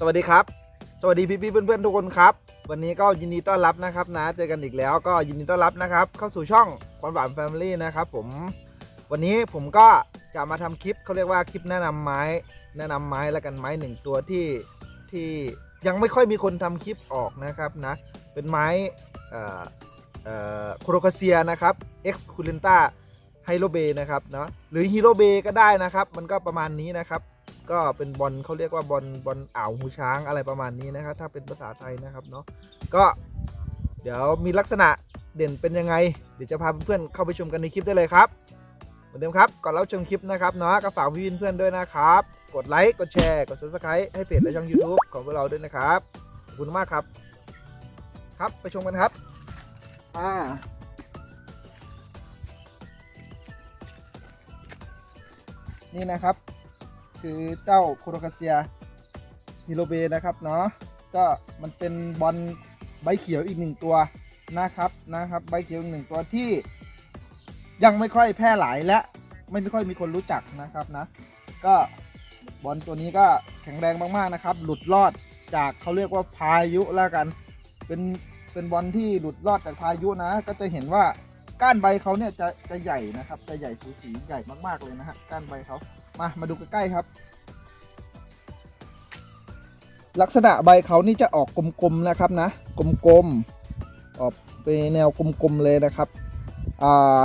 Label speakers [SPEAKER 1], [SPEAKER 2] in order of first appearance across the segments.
[SPEAKER 1] สวัสดีครับ สวัสดีพี่ๆเพื่อนๆทุกคนครับ วันนี้ก็ยินดีต้อนรับนะครับนะ เจอกันอีกแล้วก็ยินดีต้อนรับนะครับ เข้าสู่ช่องควันหวานแฟมิลี่นะครับผม วันนี้ผมก็จะมาทำคลิปเขาเรียกว่าคลิปแนะนำไม้ แนะนำไม้แล้วกันไม้หนึ่งตัวที่ที่ยังไม่ค่อยมีคนทำคลิปออกนะครับนะ เป็นไม้เอ่อโคโรคาเซียนะครับเอ็กซ์คูเลนต้าไฮโลเบนะครับเนาะหรือฮีโรเบก็ได้นะครับ มันก็ประมาณนี้นะครับ ก็เป็นบอลเขาเรียกว่าบอลบอลอ่าวหูช้างอะไรประมาณนี้นะครับ ถ้าเป็นภาษาไทยนะครับเนาะก็เดี๋ยวมีลักษณะเด่นเป็นยังไง เดี๋ยวจะพาเพื่อนๆเข้าไปชมกันในคลิปได้เลยครับเหมือนเดิมครับก่อนเราชมคลิปนะครับเนาะก็ฝากพี่เพื่อนๆด้วยนะครับ กดไลค์กดแชร์กด subscribe ให้เพจและช่อง YouTube ของพวกเราด้วยนะครับขอบคุณมากครับ ครับไปชมกันครับอ่านี่นะครับ คือเจ้าโคโรคาเซียฮิโรเบนะครับเนาะก็มันเป็นบอลใบเขียวอีกหนึ่งตัวนะครับนะครับ ใบเขียวอีกหนึ่งตัวที่ยังไม่ค่อยแพร่หลายและไม่ค่อยมีคนรู้จักนะครับนะ ก็บอลตัวนี้ก็แข็งแรงมากๆนะครับ หลุดรอดจากเขาเรียกว่าพายุแล้วกัน เป็นเป็นบอลที่หลุดรอดจากพายุนะ ก็จะเห็นว่าก้านใบเขาเนี่ยจะจะใหญ่นะครับ จะใหญ่สูสีใหญ่มากๆเลยนะฮะก้านใบเขา มา มาดูใกล้ๆครับ ลักษณะใบเขานี่จะออกกลมๆนะครับนะ กลมๆ ออกเป็นแนวกลมๆเลยนะครับ อ่า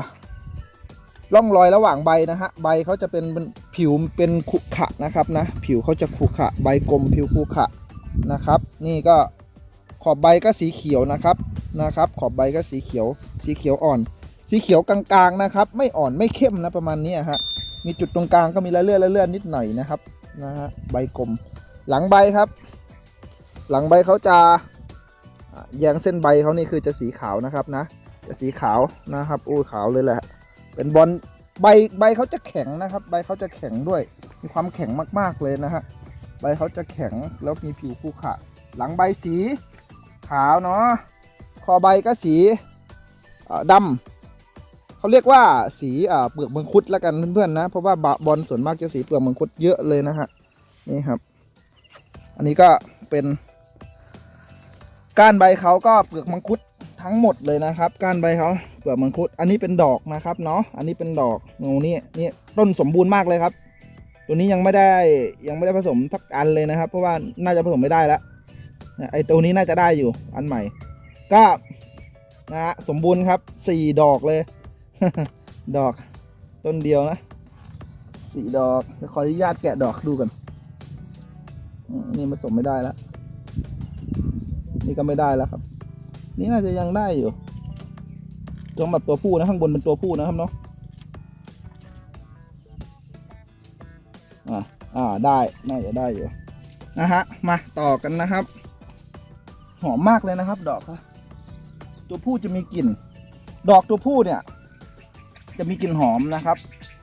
[SPEAKER 1] ร่องรอยระหว่างใบนะฮะ ใบเขาจะเป็นผิวเป็นขุขะนะครับนะ ผิวเขาจะขุขะ ใบกลมผิวขุขะนะครับ นี่ก็ขอบใบก็สีเขียวนะครับนะครับ ขอบใบก็สีเขียว สีเขียวอ่อน สีเขียวกลางๆนะครับ ไม่อ่อนไม่เข้มนะประมาณนี้ฮะ มีจุดตรงกลางก็มีละเลื่อนละเลื่อนนิดหน่อยนะครับนะฮะใบกลม หลังใบครับ หลังใบเขาจะอ่าแยงเส้นใบเขานี่คือจะสีขาวนะครับนะ จะสีขาวนะครับอู้ขาวเลยแหละ เป็นบอลใบใบเขาจะแข็งนะครับ ใบเขาจะแข็งด้วย มีความแข็งมากๆเลยนะฮะใบเขาจะแข็งแล้วมีผิวคู่ขะหลังใบสีขาวเนาะคอใบก็สีอ่าดำ เขาเรียกว่าสีเปลือกมังคุดแล้วกันเพื่อนๆนะ เพราะว่าบบอลส่วนมากจะสีเปลือกมังคุดเยอะเลยนะฮะนี่ครับ อันนี้ก็เป็นก้านใบเขาก็เปลือกมังคุดทั้งหมดเลยนะครับ ก้านใบเขาเปลือกมังคุด อันนี้เป็นดอกนะครับเนาะอันนี้เป็นดอกงูนี่นี่ต้นสมบูรณ์มากเลยครับ ตัวนี้ยังไม่ได้ยังไม่ได้ผสมสักอันเลยนะครับ เพราะว่าน่าจะผสมไม่ได้แล้วไอตัวนี้น่าจะได้อยู่อันใหม่ ก็นะฮะสมบูรณ์ครับสี่ดอกเลย ดอกต้นเดียวนะสี่ดอกเดี๋ยวขออนุญาตแกะดอกดูกันนี่ผสมไม่ได้แล้ว นี่ก็ไม่ได้แล้วครับ นี่น่าจะยังได้อยู่สำหรับตัวผู้นะข้างบนเป็นตัวผู้นะครับเนาะอ่าอ่าได้น่าจะได้อยู่นะฮะมาต่อกันนะครับ หอมมากเลยนะครับ ดอกครับตัวผู้จะมีกลิ่น ดอกตัวผู้เนี่ย จะมีกลิ่นหอมนะครับ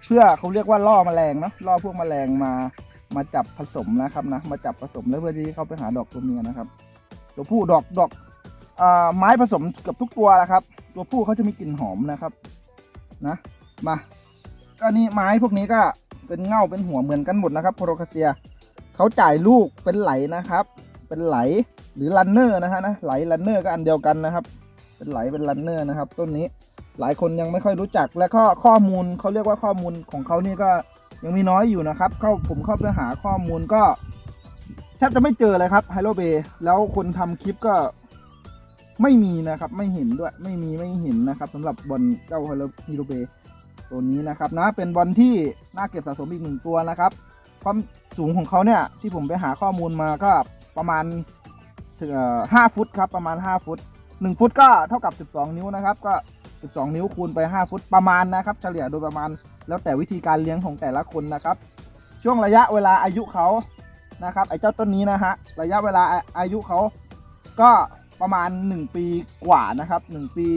[SPEAKER 1] เพื่อเขาเรียกว่าล่อแมลงเนาะล่อพวกแมลงมามาจับผสมนะครับนะมาจับผสมแล้วเพื่อที่เขาไปหาดอกตัวเมียนะครับ ตัวผู้ดอกดอกอ่าไม้ผสมกับทุกตัวแหละครับ ตัวผู้เขาจะมีกลิ่นหอมนะครับนะมาก็นี่ไม้พวกนี้ก็เป็นเง่าเป็นหัวเหมือนกันหมดนะครับโพโรคาเซียเขาจ่ายลูกเป็นไหลนะครับ เป็นไหลหรือลันเนอร์นะฮะนะไหลลันเนอร์ก็อันเดียวกันนะครับ เป็นไหลเป็นลันเนอร์นะครับ ต้นนี้ หลายคนยังไม่ค่อยรู้จักและข้อข้อมูลเขาเรียกว่าข้อมูลของเขานี่ก็ยังมีน้อยอยู่นะครับ เข้าผมเข้าไปหาข้อมูลก็แทบจะไม่เจอเลยครับไฮโลเบแล้วคนทำคลิปก็ไม่มีนะครับ ไม่เห็นด้วยไม่มีไม่เห็นนะครับสำหรับบอลเจ้าไฮโลฮิโรเบตัวนี้นะครับนะเป็นบอลที่น่าเก็บสะสมอีกหนึ่งตัวนะครับ ความสูงของเขาเนี่ยที่ผมไปหาข้อมูลมาก็ประมาณถึงห้าฟุตครับประมาณ 5 ฟุต 1 ฟุตก็เท่ากับ 12 นิ้วนะครับ ก็ 12 นิ้วคูณไป 5 ฟุตประมาณนะครับ เฉลี่ยโดยประมาณ แล้วแต่วิธีการเลี้ยงของแต่ละคนนะครับ ช่วงระยะเวลาอายุเขานะครับไอ้เจ้าต้นนี้นะฮะระยะเวลาอายุเขาก็ประมาณ 1 ปีกว่านะครับ 1 ปี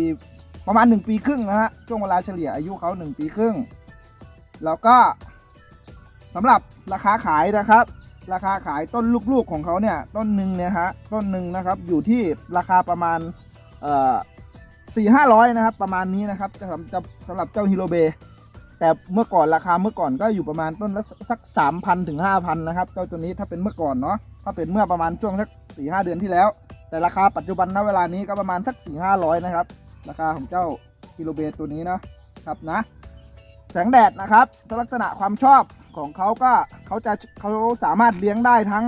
[SPEAKER 1] ประมาณ 1 ปีครึ่งนะฮะช่วงเวลาเฉลี่ยอายุเขา 1 ปีครึ่ง แล้วก็สำหรับราคาขายนะครับ ราคาขายต้นลูกๆของเขาเนี่ยต้นหนึ่งเนี่ยฮะต้นหนึ่งนะครับอยู่ที่ราคาประมาณเอ่อ สี่ห้าร้อยนะครับ ประมาณนี้นะครับสำหรับสำหรับเจ้าฮิโรเบแต่เมื่อก่อนราคาเมื่อก่อนก็อยู่ประมาณต้นละสักสามพันถึงห้าพันนะครับเจ้าตัวนี้ถ้าเป็นเมื่อก่อนเนาะถ้าเป็นเมื่อประมาณช่วงสักสี่ห้าเดือนที่แล้ว แต่ราคาปัจจุบันณเวลานี้ก็ประมาณสักสี่ห้าร้อยนะครับ ราคาของเจ้ากิโลเบตตัวนี้นะครับนะ แสงแดดนะครับลักษณะความชอบของเขาก็เขาจะเขาสามารถเลี้ยงได้ทั้ง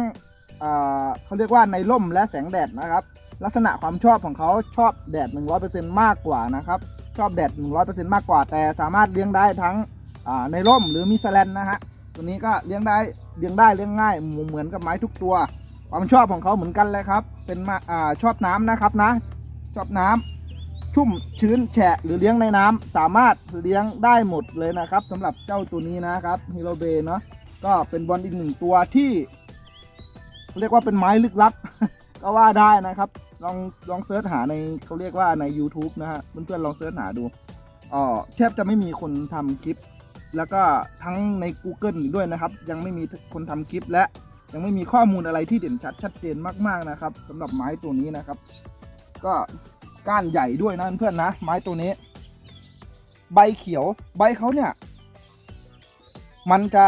[SPEAKER 1] เขาเรียกว่าในร่มและแสงแดดนะครับ ลักษณะความชอบของเขาชอบแดด 100%มากกว่านะครับ ชอบแดด 100%มากกว่า แต่สามารถเลี้ยงได้ทั้งในร่มหรือมีแสแลนนะฮะตัวนี้ก็เลี้ยงได้เลี้ยงได้เลี้ยงง่ายเหมือนกับไม้ทุกตัว ความชอบของเขาเหมือนกันเลยครับ เป็นมาอชอบน้ำนะครับนะ ชอบน้ำชุ่มชื้นแฉะหรือเลี้ยงในน้ำสามารถเลี้ยงได้หมดเลยนะครับสำหรับเจ้าตัวนี้นะครับฮิโรเบเนาะก็เป็นบอลอีกหนึ่งตัวที่ เรียกว่าเป็นไม้ลึกลับก็ว่าได้นะครับ ลองลองเซิร์ชหาในเขาเรียกว่าใน YouTube นะฮะเพื่อนๆลองเซิร์ชหาดูอ๋อแทบจะไม่มีคนทำคลิป แล้วก็ทั้งใน Google ด้วยนะครับ ยังไม่มีคนทำคลิปและยังไม่มีข้อมูลอะไรที่เด่นชัดชัดเจนมากๆนะครับสำหรับไม้ตัวนี้นะครับ ก็ก้านใหญ่ด้วยนะเพื่อนๆนะ ไม้ตัวนี้ ใบเขียวใบเขาเนี่ย มันจะ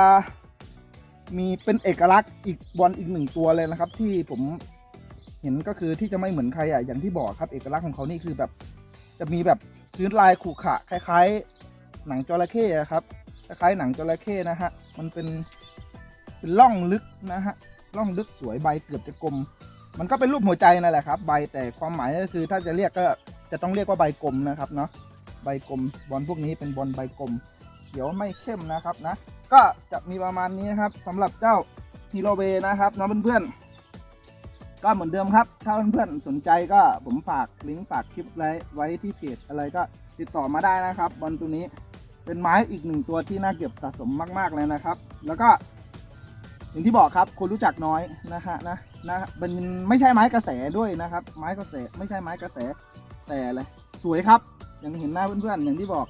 [SPEAKER 1] มีเป็นเอกลักษณ์อีกบอลอีกหนึ่งตัวเลยนะครับ ที่ผม เห็นก็คือที่จะไม่เหมือนใครอะอย่างที่บอกครับ เอกลักษณ์ของเขานี่คือแบบ จะมีแบบพื้นลายขรุขระคล้าย ๆ หนังจระเข้ครับคล้ายๆหนังจระเข้นะฮะมันเป็นเป็นร่องลึกนะฮะร่องลึกสวยใบเกือบจะกลม มันก็เป็นรูปหัวใจนั่นแหละครับ ใบแต่ความหมายก็คือถ้าจะเรียกก็จะต้องเรียกว่าใบกลมนะครับเนาะใบกลมบอลพวกนี้เป็นบอลใบกลมเขียวไม่เข้มนะครับนะ ก็จะมีประมาณนี้นะครับสำหรับเจ้าฮีโรเบนะครับนะเพื่อนๆ ก็เหมือนเดิมครับ ถ้าเพื่อนๆสนใจก็ผมฝากลิงก์ฝากคลิปไว้ไว้ที่เพจอะไรก็ติดต่อมาได้นะครับ บอลตัวนี้เป็นไม้อีกหนึ่งตัวที่น่าเก็บสะสมมาก ๆ เลยนะครับ แล้วก็อย่างที่บอกครับคนรู้จักน้อยนะฮะนะนะเป็นไม่ใช่ไม้กระแสด้วยนะครับ ไม้กระแสไม่ใช่ไม้กระแสแต่อะไรสวยครับ อย่างเห็นหน้าเพื่อนๆอย่างที่บอก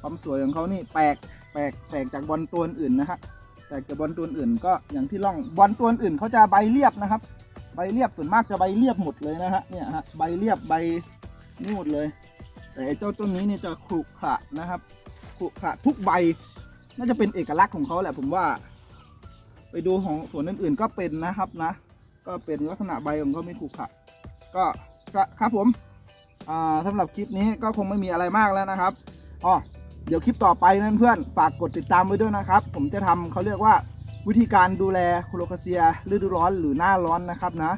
[SPEAKER 1] ความสวยของเขานี่แปลกแปลกแปลกจากบอลตัวอื่นนะฮะแปลกจากบอลตัวอื่นก็อย่างที่ล่องบอลตัวอื่นเขาจะใบเรียบนะครับ ใบเรียบส่วนมากจะใบเรียบหมดเลยนะฮะเนี่ยฮะใบเรียบใบนี่หมดเลย แต่เจ้าต้นนี้เนี่ยจะขรุขระนะครับขรุขระทุกใบน่าจะเป็นเอกลักษณ์ของเขาแหละผมว่า ไปดูของสวนอื่นๆก็เป็นนะครับนะ ก็เป็นลักษณะใบของเขาไม่ขรุขระก็ครับผมอ่าสำหรับคลิปนี้ก็คงไม่มีอะไรมากแล้วนะครับอ๋อเดี๋ยวคลิปต่อไปนั้นเพื่อนฝากกดติดตามไว้ด้วยนะครับ ผมจะทำเขาเรียกว่า วิธีการดูแลโคโลคาเซียฤดูร้อนหรือหน้าร้อนนะครับนะ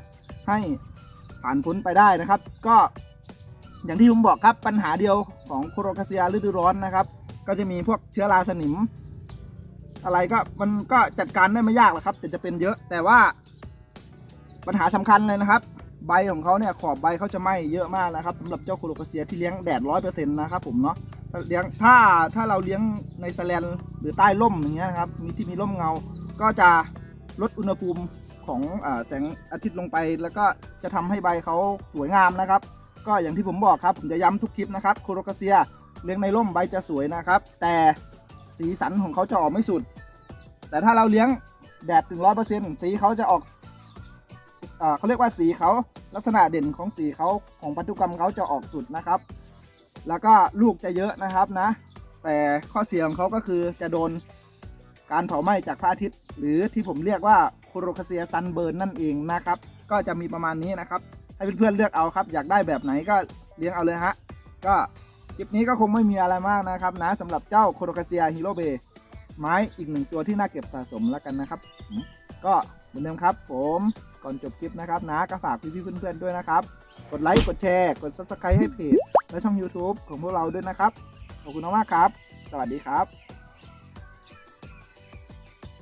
[SPEAKER 1] ให้ผ่านพ้นไปได้นะครับ ก็อย่างที่ผมบอกครับปัญหาเดียวของโคโลคาเซียฤดูร้อนนะครับ ก็จะมีพวกเชื้อราสนิม อะไรก็มันก็จัดการได้ไม่ยากหรอกครับ แต่จะเป็นเยอะแต่ว่าปัญหาสำคัญเลยนะครับ ใบของเขาเนี่ยขอบใบเขาจะไหม้เยอะมากนะครับสำหรับเจ้าโคโลคาเซียที่เลี้ยงแดดร้อยเปอร์เซ็นต์นะครับผมเนาะเลี้ยงถ้าถ้าเราเลี้ยงในแสแลนหรือใต้ร่มอย่างเงี้ยนะครับมีที่มีร่มเงา ก็จะลดอุณหภูมิของอแสงอาทิตย์ลงไป แล้วก็จะทำให้ใบเขาสวยงามนะครับ ก็อย่างที่ผมบอกครับผมจะย้ำทุกคลิปนะครับโคโรคาเซียเลี้ยงในร่มใบจะสวยนะครับ แต่สีสันของเขาจะออกไม่สุด แต่ถ้าเราเลี้ยงแดดถึงร้อยเปอร์เซ็นต์สีเขาจะออกอเขาเรียกว่าสีเขาลักษณะเด่นของสีเขาของพันธุกรรมเขาจะออกสุดนะครับ แล้วก็ลูกจะเยอะนะครับนะ แต่ข้อเสียของเขาก็คือจะโดน การเผาไหม้จากพระอาทิตย์ หรือที่ผมเรียกว่าโคโรคาเซียซันเบิร์นนั่นเองนะครับ ก็จะมีประมาณนี้นะครับ ให้เพื่อนๆเลือกเอาครับ อยากได้แบบไหนก็เลี้ยงเอาเลยฮะ ก็คลิปนี้ก็คงไม่มีอะไรมากนะครับนะสำหรับเจ้าโคโรคาเซียฮิโรเบไม้อีกหนึ่งตัวที่น่าเก็บสะสมแล้วกันนะครับ ก็เหมือนเดิมครับ ผมก่อนจบคลิปนะครับนะก็ฝากพี่ๆเพื่อนๆด้วยนะครับ กดไลค์กดแชร์ กด subscribe ให้เพจและช่อง YouTube ของพวกเราด้วยนะครับ ขอบคุณมากครับ สวัสดีครับ